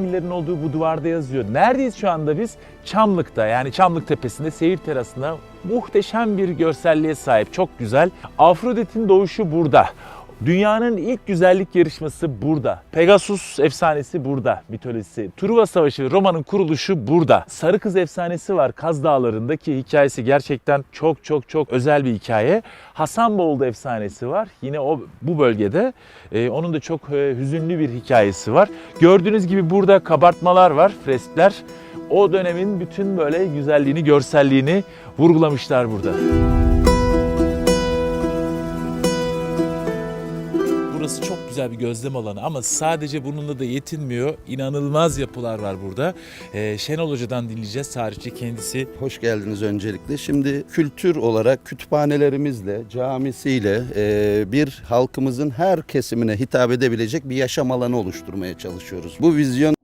Millerin olduğu bu duvarda yazıyor. Neredeyiz şu anda biz? Çamlık'ta yani Çamlık Tepesi'nde seyir terasında muhteşem bir görselliğe sahip. Çok güzel. Afrodit'in doğuşu burada. Dünyanın ilk güzellik yarışması burada. Pegasus efsanesi burada, mitolojisi. Truva Savaşı Roma'nın kuruluşu burada. Sarı Kız efsanesi var Kaz Dağları'nda ki hikayesi gerçekten çok çok çok özel bir hikaye. Hasanboğlu efsanesi var. Yine o bu bölgede. Ee, onun da çok e, hüzünlü bir hikayesi var. Gördüğünüz gibi burada kabartmalar var, freskler. O dönemin bütün böyle güzelliğini, görselliğini vurgulamışlar burada. Burası çok güzel bir gözlem alanı ama sadece bununla da yetinmiyor. İnanılmaz yapılar var burada. Ee, Şenol Hoca'dan dinleyeceğiz. Tarihçi kendisi. Hoş geldiniz öncelikle. Şimdi kültür olarak kütüphanelerimizle, camisiyle e, bir halkımızın her kesimine hitap edebilecek bir yaşam alanı oluşturmaya çalışıyoruz. Bu vizyon